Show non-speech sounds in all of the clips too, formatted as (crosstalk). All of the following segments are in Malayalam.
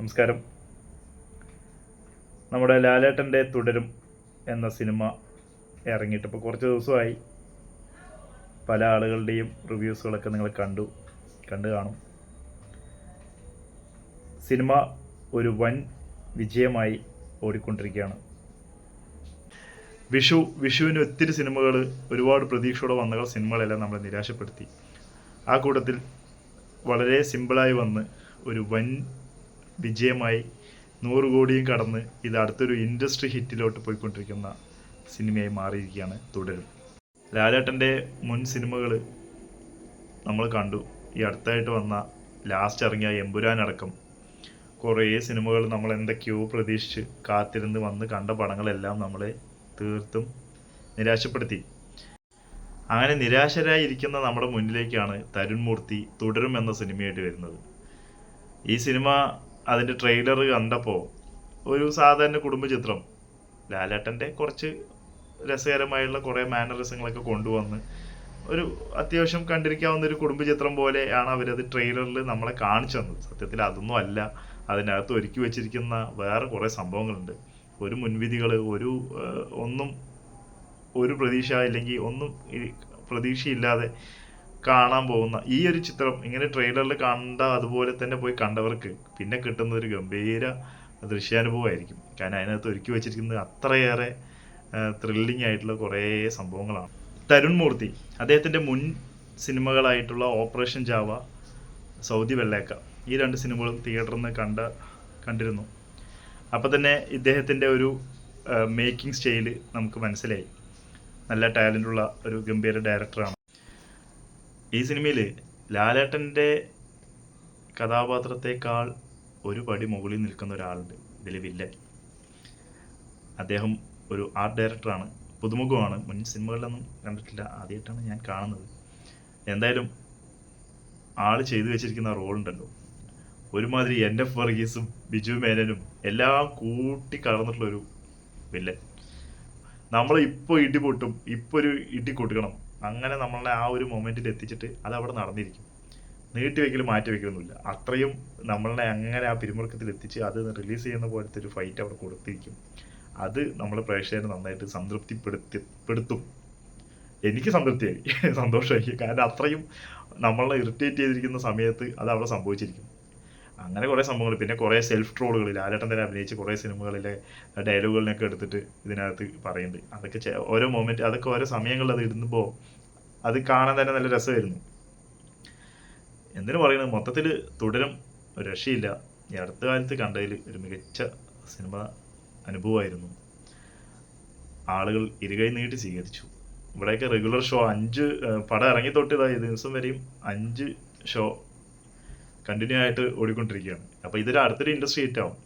നമസ്കാരം. നമ്മുടെ ലാലേട്ടന്റെ തുടരും എന്ന സിനിമ ഇറങ്ങിയിട്ട് ഇപ്പോൾ കുറച്ച് ദിവസമായി. പല ആളുകളുടെയും റിവ്യൂസുകളൊക്കെ നിങ്ങൾ കണ്ടു കണ്ടു കാണും. സിനിമ ഒരു വൻ വിജയമായി ഓടിക്കൊണ്ടിരിക്കുകയാണ്. വിഷു വിഷുവിന് ഒത്തിരി സിനിമകൾ ഒരുപാട് പ്രതീക്ഷയോടെ വന്ന സിനിമകളെല്ലാം നമ്മളെ നിരാശപ്പെടുത്തി. ആ കൂട്ടത്തിൽ വളരെ സിമ്പിളായി വന്ന് ഒരു വൻ വിജയമായി നൂറ് കോടിയും കടന്ന് ഇത് അടുത്തൊരു ഇൻഡസ്ട്രി ഹിറ്റിലോട്ട് പോയിക്കൊണ്ടിരിക്കുന്ന സിനിമയായി മാറിയിരിക്കുകയാണ് തുടരും. ലാലേട്ടന്റെ മുൻ സിനിമകൾ നമ്മൾ കണ്ടു. ഈ അടുത്തായിട്ട് വന്ന ലാസ്റ്റ് ഇറങ്ങിയ എമ്പുരാനടക്കം കുറേ സിനിമകൾ നമ്മൾ എന്തൊക്കെയോ പ്രതീക്ഷിച്ച് കാത്തിരുന്ന് വന്ന് കണ്ട പടങ്ങളെല്ലാം നമ്മളെ തീർത്തും നിരാശപ്പെടുത്തി. അങ്ങനെ നിരാശരായിരിക്കുന്ന നമ്മുടെ മുന്നിലേക്കാണ് തരുൺമൂർത്തി തുടരും എന്ന സിനിമയായിട്ട് വരുന്നത്. ഈ സിനിമ അതിന്റെ ട്രെയിലർ കണ്ടപ്പോൾ ഒരു സാധാരണ കുടുംബചിത്രം. ലാലേട്ടന്റെ കുറച്ച് രസകരമായുള്ള കുറേ മാനറിസങ്ങളൊക്കെ കൊണ്ടുവന്ന് ഒരു അത്യാവശ്യം കണ്ടിരിക്കാവുന്ന ഒരു കുടുംബചിത്രം പോലെയാണ് അവരത് ട്രെയിലറിൽ നമ്മളെ കാണിച്ചു തന്നത്. സത്യത്തിൽ അതൊന്നും അല്ല. അതിനകത്ത് ഒരുക്കി വെച്ചിരിക്കുന്ന വേറെ കുറേ സംഭവങ്ങളുണ്ട്. ഒരു മുൻവിധികൾ ഒരു ഒന്നും ഒരു പ്രതീക്ഷ ഇല്ലെങ്കിൽ ഒന്നും പ്രതീക്ഷയില്ലാതെ കാണാൻ പോകുന്ന ഈ ഒരു ചിത്രം ഇങ്ങനെ ട്രെയിലറിൽ കണ്ട അതുപോലെ തന്നെ പോയി കണ്ടവർക്ക് പിന്നെ കിട്ടുന്ന ഒരു ഗംഭീര ദൃശ്യാനുഭവമായിരിക്കും. കാരണം അതിനകത്ത് ഒരുക്കി വെച്ചിരിക്കുന്നത് അത്രയേറെ ത്രില്ലിംഗ് ആയിട്ടുള്ള കുറേ സംഭവങ്ങളാണ്. തരുൺ മൂർത്തി അദ്ദേഹത്തിന്റെ മുൻ സിനിമകളായിട്ടുള്ള ഓപ്പറേഷൻ ജാവ സൗദി വെള്ളേക്ക ഈ രണ്ട് സിനിമകളും തിയേറ്ററിൽ നിന്ന് കണ്ട കണ്ടിരുന്നു. അപ്പോൾ തന്നെ ഇദ്ദേഹത്തിന്റെ ഒരു മേക്കിംഗ് സ്റ്റൈൽ നമുക്ക് മനസ്സിലായി. നല്ല ടാലന്റുള്ള ഒരു ഗംഭീര ഡയറക്ടറാണ് ഈ സിനിമയിൽ ലാലേട്ടന്റെ കഥാപാത്രത്തെക്കാൾ ഒരു പടി മുകളിൽ നിൽക്കുന്ന ഒരാളുണ്ട്. ഇതിൽ വില്ലൻ. അദ്ദേഹം ഒരു ആർട്ട് ഡയറക്ടറാണ്. പുതുമുഖമാണ്. മുൻ സിനിമകളിലൊന്നും കണ്ടിട്ടില്ല. ആദ്യമായിട്ടാണ് ഞാൻ കാണുന്നത്. എന്തായാലും ആൾ ചെയ്തു വെച്ചിരിക്കുന്ന റോളുണ്ടല്ലോ. ഒരുമാതിരി എൻ എഫ് വർഗീസും ബിജു മേനനും എല്ലാം കൂട്ടി കടന്നിട്ടുള്ളൊരു വില്ലൻ. നമ്മൾ ഇപ്പോൾ ഇടി ഇപ്പോൾ ഒരു ഇടി കൊടുക്കണം അങ്ങനെ നമ്മളെ ആ ഒരു മൊമെന്റിൽ എത്തിച്ചിട്ട് അത് അവിടെ നടന്നിരിക്കും. നീട്ടി വെക്കലും മാറ്റി വെക്കലൊന്നുമില്ല. അത്രയും നമ്മളെ അങ്ങനെ ആ പിരിമുറുക്കത്തിൽ എത്തിച്ച് അത് റിലീസ് ചെയ്യുന്ന പോലത്തെ ഒരു ഫൈറ്റ് അവിടെ കൊടുത്തിരിക്കും. അത് നമ്മളെ പ്രേക്ഷകരെ നന്നായിട്ട് സംതൃപ്തിപ്പെടുത്തി പെടുത്തും എനിക്ക് സംതൃപ്തിയായി. (laughs) സന്തോഷമായി. കാരണം അത്രയും നമ്മളെ ഇറിറ്റേറ്റ് ചെയ്തിരിക്കുന്ന സമയത്ത് അത് അവിടെ സംഭവിച്ചിരിക്കും. അങ്ങനെ കുറേ സംഭവങ്ങൾ. പിന്നെ കുറേ സെൽഫ് ട്രോളുകൾ ലാലേട്ടൻ തന്നെ അഭിനയിച്ച് കുറേ സിനിമകളിലെ ഡയലോഗുകളിനൊക്കെ എടുത്തിട്ട് ഇതിനകത്ത് പറയുന്നുണ്ട്. അതൊക്കെ ഓരോ മൊമെന്റ് അതൊക്കെ ഓരോ സമയങ്ങളിൽ അത് ഇടുമ്പോൾ അത് കാണാൻ തന്നെ നല്ല രസമായിരുന്നു. എന്തിനു പറയുന്നത്? മൊത്തത്തിൽ തുടരും. രക്ഷയില്ല. ഈ അടുത്ത കാലത്ത് കണ്ടതിൽ ഒരു മികച്ച സിനിമ അനുഭവമായിരുന്നു. ആളുകൾ ഇരുകൈ നീട്ടി സ്വീകരിച്ചു. ഇവിടെയൊക്കെ റെഗുലർ ഷോ അഞ്ച് പടം ഇറങ്ങി തൊട്ട് ഇതാ ഈ ദിവസം വരെയും അഞ്ച് ഷോ കണ്ടിന്യൂ ആയിട്ട് ഓടിക്കൊണ്ടിരിക്കുകയാണ്. അപ്പോൾ ഇതൊരു അടുത്തൊരു ഇൻഡസ്ട്രി ഹിറ്റാവും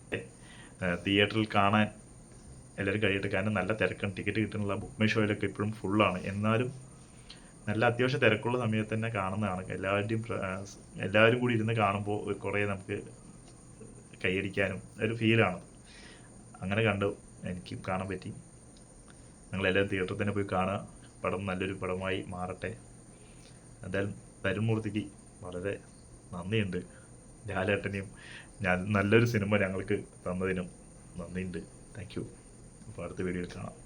തിയേറ്ററിൽ കാണാൻ എല്ലാവരും കഴിയട്ടെ കാരണം നല്ല തിരക്കാണ്. ടിക്കറ്റ് കിട്ടുന്നുള്ള ബുക്ക് മൈ ഷോയിലൊക്കെ ഇപ്പോഴും ഫുള്ളാണ് എന്നാലും നല്ല അത്യാവശ്യം തിരക്കുള്ള സമയത്ത് തന്നെ കാണുന്നതാണ്. എല്ലാവരുടെയും എല്ലാവരും കൂടി ഇരുന്ന് കാണുമ്പോൾ കുറേ നമുക്ക് കൈയടിക്കാനും ഒരു ഫീലാണ് അങ്ങനെ കണ്ടു. എനിക്കും കാണാൻ പറ്റി. നിങ്ങളെല്ലാവരും തിയേറ്ററിൽ തന്നെ പോയി കാണുക. പടം നല്ലൊരു പടമായി മാറട്ടെ. എന്തായാലും തരുമൂർത്തിക്ക് വളരെ നന്ദിയുണ്ട്. ലാലേട്ടനെയും ഞാൻ നല്ലൊരു സിനിമ ഞങ്ങൾക്ക് തന്നതിനും നന്ദിയുണ്ട്. താങ്ക് യു അപ്പോൾ അടുത്ത വീഡിയോയിൽ കാണാം.